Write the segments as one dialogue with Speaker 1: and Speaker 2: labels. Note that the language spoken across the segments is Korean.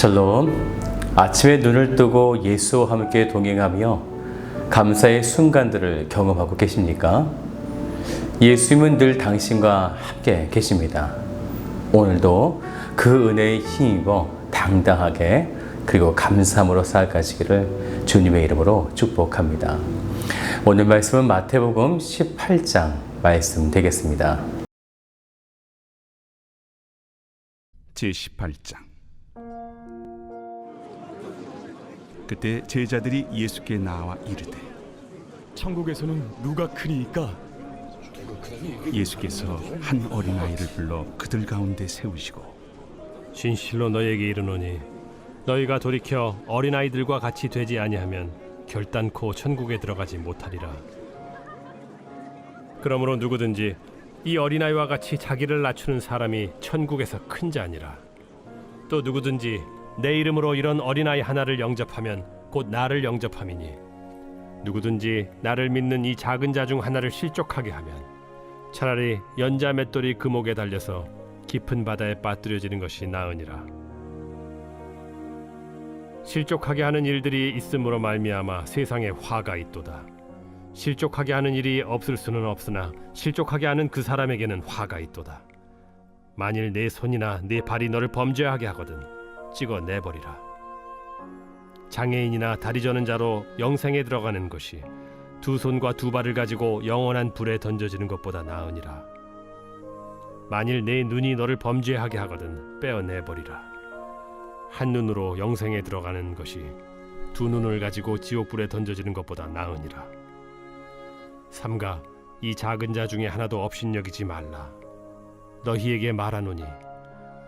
Speaker 1: 샬롬. 아침에 눈을 뜨고 예수와 함께 동행하며 감사의 순간들을 경험하고 계십니까? 예수님은 늘 당신과 함께 계십니다. 오늘도 그 은혜에 힘입어 당당하게 그리고 감사함으로 살아가시기를 주님의 이름으로 축복합니다. 오늘 말씀은 마태복음 18장 말씀 되겠습니다.
Speaker 2: 제18장 그때 제자들이 예수께 나와 이르되
Speaker 3: 천국에서는 누가 크니까?
Speaker 2: 예수께서 한 어린아이를 불러 그들 가운데 세우시고
Speaker 4: 진실로 너희에게 이르노니 너희가 돌이켜 어린아이들과 같이 되지 아니하면 결단코 천국에 들어가지 못하리라. 그러므로 누구든지 이 어린아이와 같이 자기를 낮추는 사람이 천국에서 큰 자니라. 또 누구든지 내 이름으로 이런 어린아이 하나를 영접하면 곧 나를 영접함이니 누구든지 나를 믿는 이 작은 자 중 하나를 실족하게 하면 차라리 연자 맷돌이 금옥에 달려서 깊은 바다에 빠뜨려지는 것이 나으니라. 실족하게 하는 일들이 있음으로 말미암아 세상에 화가 있도다. 실족하게 하는 일이 없을 수는 없으나 실족하게 하는 그 사람에게는 화가 있도다. 만일 내 손이나 내 발이 너를 범죄하게 하거든 찍어 내버리라. 장애인이나 다리 저는 자로 영생에 들어가는 것이 두 손과 두 발을 가지고 영원한 불에 던져지는 것보다 나으니라. 만일 내 눈이 너를 범죄하게 하거든 빼어내 버리라. 한 눈으로 영생에 들어가는 것이 두 눈을 가지고 지옥 불에 던져지는 것보다 나으니라. 삼가 이 작은 자 중에 하나도 업신여기지 말라. 너희에게 말하노니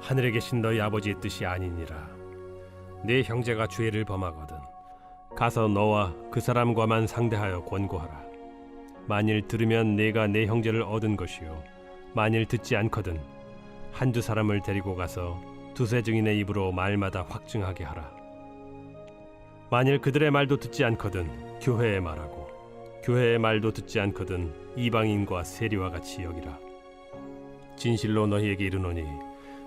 Speaker 4: 하늘에 계신 너희 아버지의 뜻이 아니니라 내 형제가 죄를 범하거든 가서 너와 그 사람과만 상대하여 권고하라. 만일 들으면 내가 내 형제를 얻은 것이요. 만일 듣지 않거든 한두 사람을 데리고 가서 두세 증인의 입으로 말마다 확증하게 하라. 만일 그들의 말도 듣지 않거든 교회의 말하고 교회의 말도 듣지 않거든 이방인과 세리와 같이 여기라. 진실로 너희에게 이르노니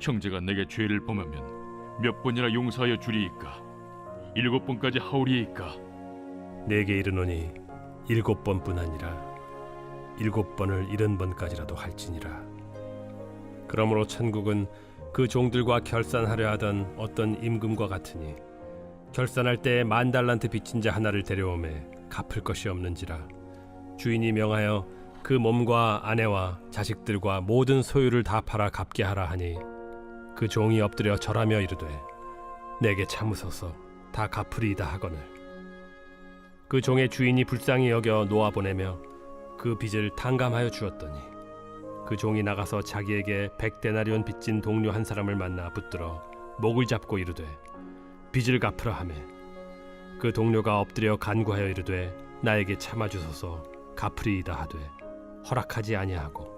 Speaker 5: 형제가 내게 죄를 범하면 몇 번이나 용서하여 주리이까? 일곱 번까지 하오리이까?
Speaker 4: 내게 이르노니 일곱 번뿐 아니라 일곱 번을 일흔 번까지라도 할지니라. 그러므로 천국은 그 종들과 결산하려 하던 어떤 임금과 같으니 결산할 때 만 달란트 빚진 자 하나를 데려오매 갚을 것이 없는지라 주인이 명하여 그 몸과 아내와 자식들과 모든 소유를 다 팔아 갚게 하라 하니 그 종이 엎드려 절하며 이르되 내게 참으소서 다 갚으리이다 하거늘. 그 종의 주인이 불쌍히 여겨 놓아 보내며 그 빚을 탕감하여 주었더니 그 종이 나가서 자기에게 백 데나리온 빚진 동료 한 사람을 만나 붙들어 목을 잡고 이르되 빚을 갚으라 하매. 그 동료가 엎드려 간구하여 이르되 나에게 참아 주소서 갚으리이다 하되 허락하지 아니하고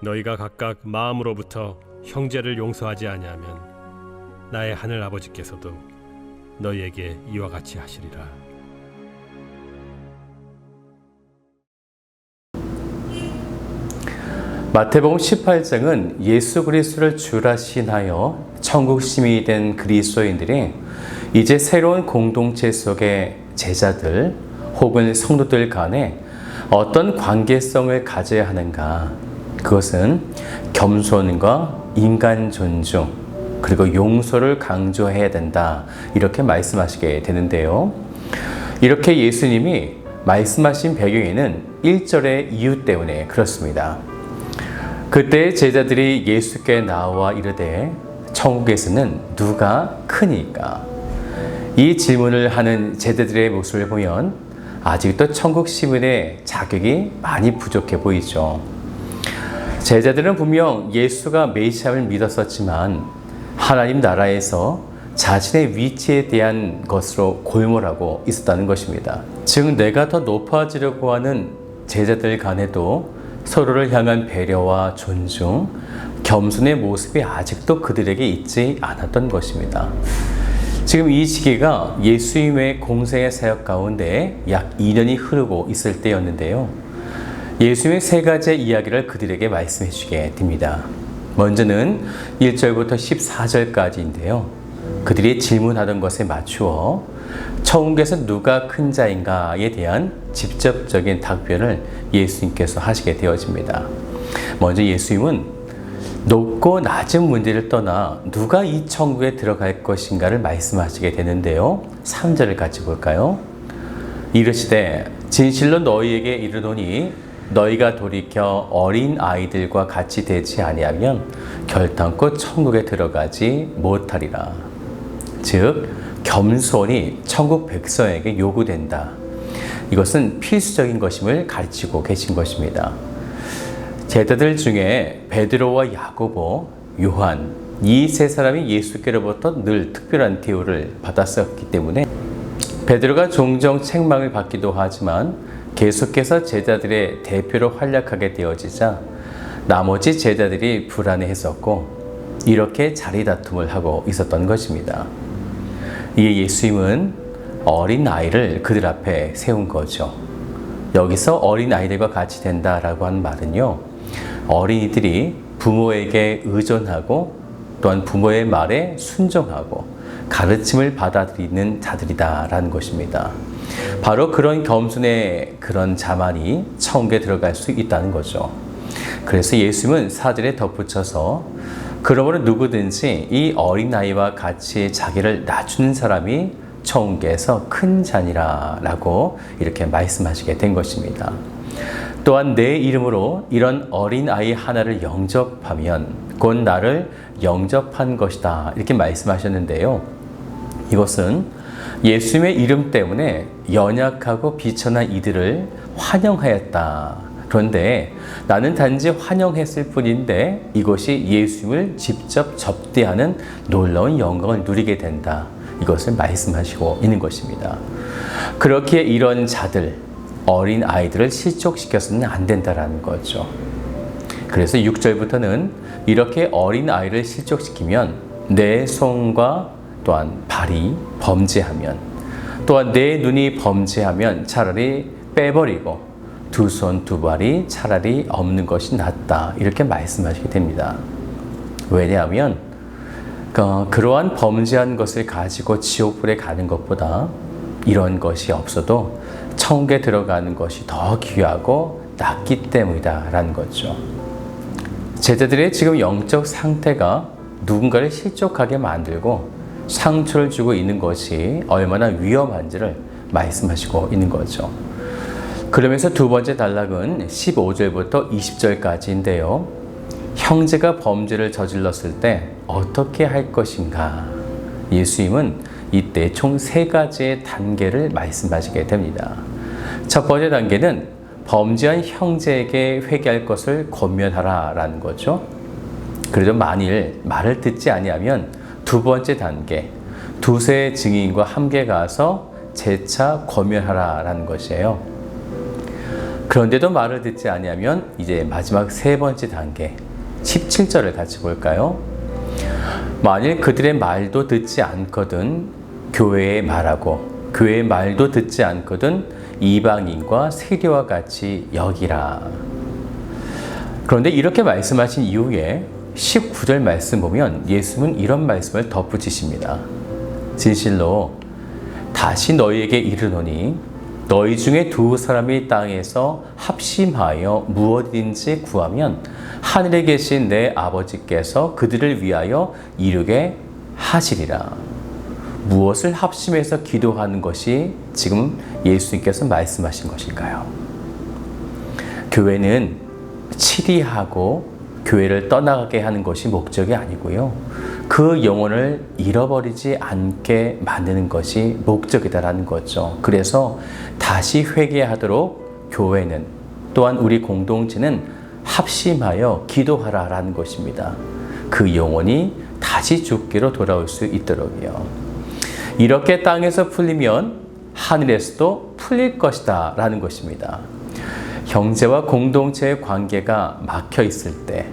Speaker 4: 너희가 각각 마음으로부터 형제를 용서하지 아니하면 나의 하늘 아버지께서도 너희에게 이와 같이 하시리라.
Speaker 1: 마태복음 18장은 예수 그리스도를 주라 신하여 천국 시민이 된 그리스도인들이 이제 새로운 공동체 속의 제자들 혹은 성도들 간에 어떤 관계성을 가져야 하는가 그것은 겸손과 인간 존중 그리고 용서를 강조해야 된다 이렇게 말씀하시게 되는데요. 이렇게 예수님이 말씀하신 배경에는 1절의 이유 때문에 그렇습니다. 그때 제자들이 예수께 나와 이르되 천국에서는 누가 크니까? 이 질문을 하는 제자들의 모습을 보면 아직도 천국 시민의 자격이 많이 부족해 보이죠. 제자들은 분명 예수가 메시아를 믿었었지만 하나님 나라에서 자신의 위치에 대한 것으로 골몰하고 있었다는 것입니다. 즉 내가 더 높아지려고 하는 제자들 간에도 서로를 향한 배려와 존중, 겸손의 모습이 아직도 그들에게 있지 않았던 것입니다. 지금 이 시기가 예수님의 공생의 사역 가운데 약 2년이 흐르고 있을 때였는데요. 예수님의 세 가지의 이야기를 그들에게 말씀해 주게 됩니다. 먼저는 1절부터 14절까지인데요. 그들이 질문하던 것에 맞추어 천국에서 누가 큰 자인가에 대한 직접적인 답변을 예수님께서 하시게 되어집니다. 먼저 예수님은 높고 낮은 문제를 떠나 누가 이 천국에 들어갈 것인가를 말씀하시게 되는데요. 3절을 같이 볼까요? 이르시되 진실로 너희에게 이르노니 너희가 돌이켜 어린 아이들과 같이 되지 아니하면 결단코 천국에 들어가지 못하리라. 즉 겸손이 천국 백성에게 요구된다. 이것은 필수적인 것임을 가르치고 계신 것입니다. 제자들 중에 베드로와 야고보, 요한 이 세 사람이 예수께로부터 늘 특별한 대우를 받았었기 때문에 베드로가 종종 책망을 받기도 하지만 계속해서 제자들의 대표로 활약하게 되어지자 나머지 제자들이 불안해했었고 이렇게 자리 다툼을 하고 있었던 것입니다. 이에 예수님은 어린 아이를 그들 앞에 세운 거죠. 여기서 어린 아이들과 같이 된다라고 하는 말은요. 어린이들이 부모에게 의존하고 또한 부모의 말에 순종하고 가르침을 받아들이는 자들이다라는 것입니다. 바로 그런 겸손의 그런 자만이 천국에 들어갈 수 있다는 거죠. 그래서 예수님은 사절에 덧붙여서 그러므로 누구든지 이 어린아이와 같이 자기를 낮추는 사람이 천국에서 큰 자니라라고 이렇게 말씀하시게 된 것입니다. 또한 내 이름으로 이런 어린 아이 하나를 영접하면 곧 나를 영접한 것이다. 이렇게 말씀하셨는데요. 이것은 예수님의 이름 때문에 연약하고 비천한 이들을 환영하였다. 그런데 나는 단지 환영했을 뿐인데 이것이 예수님을 직접 접대하는 놀라운 영광을 누리게 된다. 이것을 말씀하시고 있는 것입니다. 그렇게 이런 자들, 어린 아이들을 실족시켜서는 안 된다라는 거죠. 그래서 6절부터는 이렇게 어린 아이를 실족시키면 내 손과 또한 발이 범죄하면 또한 내 눈이 범죄하면 차라리 빼버리고 두 손 두 발이 차라리 없는 것이 낫다 이렇게 말씀하시게 됩니다. 왜냐하면 어, 그러한 범죄한 것을 가지고 지옥불에 가는 것보다 이런 것이 없어도 천국에 들어가는 것이 더 귀하고 낫기 때문이다라는 거죠. 제자들의 지금 영적 상태가 누군가를 실족하게 만들고 상처를 주고 있는 것이 얼마나 위험한지를 말씀하시고 있는 거죠. 그러면서 두 번째 단락은 15절부터 20절까지인데요. 형제가 범죄를 저질렀을 때 어떻게 할 것인가? 예수님은 이때 총 세 가지의 단계를 말씀하시게 됩니다. 첫 번째 단계는 범죄한 형제에게 회개할 것을 권면하라라는 거죠. 그래도 만일 말을 듣지 아니하면 두 번째 단계, 두세 증인과 함께 가서 재차 권면하라라는 것이에요. 그런데도 말을 듣지 아니하면 이제 마지막 세 번째 단계, 17절을 같이 볼까요? 만일 그들의 말도 듣지 않거든 교회에 말하고 교회의 말도 듣지 않거든 이방인과 세리와 같이 여기라. 그런데 이렇게 말씀하신 이후에 19절 말씀 보면 예수님은 이런 말씀을 덧붙이십니다. 진실로 다시 너희에게 이르노니 너희 중에 두 사람이 땅에서 합심하여 무엇인지 구하면 하늘에 계신 내 아버지께서 그들을 위하여 이루게 하시리라. 무엇을 합심해서 기도하는 것이 지금 예수님께서 말씀하신 것일까요? 교회는 치리하고 교회를 떠나가게 하는 것이 목적이 아니고요. 그 영혼을 잃어버리지 않게 만드는 것이 목적이다라는 거죠. 그래서 다시 회개하도록 교회는 또한 우리 공동체는 합심하여 기도하라라는 것입니다. 그 영혼이 다시 죽기로 돌아올 수 있도록요. 이렇게 땅에서 풀리면 하늘에서도 풀릴 것이다 라는 것입니다. 형제와 공동체의 관계가 막혀 있을 때,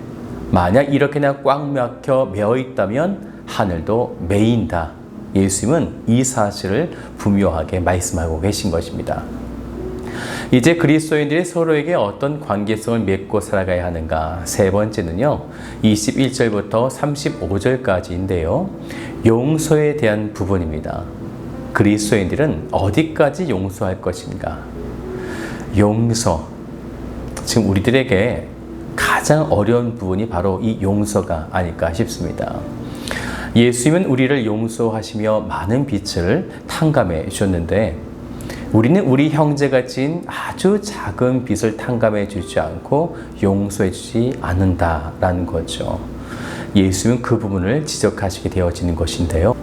Speaker 1: 만약 이렇게 그냥 꽉 막혀 메어 있다면 하늘도 메인다. 예수님은 이 사실을 분명하게 말씀하고 계신 것입니다. 이제 그리스도인들이 서로에게 어떤 관계성을 맺고 살아가야 하는가? 세 번째는요, 21절부터 35절까지인데요, 용서에 대한 부분입니다. 그리스도인들은 어디까지 용서할 것인가? 용서. 지금 우리들에게 가장 어려운 부분이 바로 이 용서가 아닐까 싶습니다. 예수님은 우리를 용서하시며 많은 빛을 탕감해 주셨는데 우리는 우리 형제가 진 아주 작은 빛을 탕감해 주지 않고 용서해 주지 않는다라는 거죠. 예수님은 그 부분을 지적하시게 되어지는 것인데요.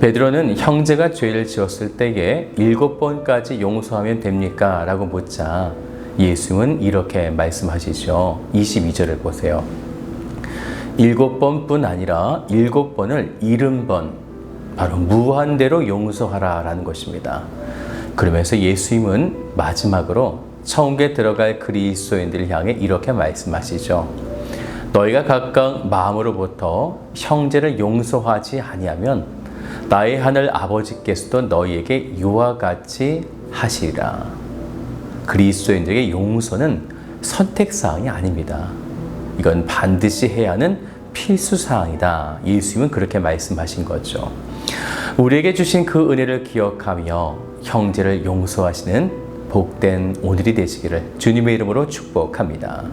Speaker 1: 베드로는 형제가 죄를 지었을 때에 일곱 번까지 용서하면 됩니까? 라고 묻자 예수님은 이렇게 말씀하시죠. 22절을 보세요. 일곱 번뿐 아니라 일곱 번을 일흔 번 바로 무한대로 용서하라 라는 것입니다. 그러면서 예수님은 마지막으로 천국에 들어갈 그리스도인들을 향해 이렇게 말씀하시죠. 너희가 각각 마음으로부터 형제를 용서하지 아니하면 나의 하늘 아버지께서도 너희에게 이와 같이 하시리라. 그리스도인들에게 용서는 선택 사항이 아닙니다. 이건 반드시 해야 하는 필수 사항이다. 예수님은 그렇게 말씀하신 거죠. 우리에게 주신 그 은혜를 기억하며 형제를 용서하시는 복된 오늘이 되시기를 주님의 이름으로 축복합니다.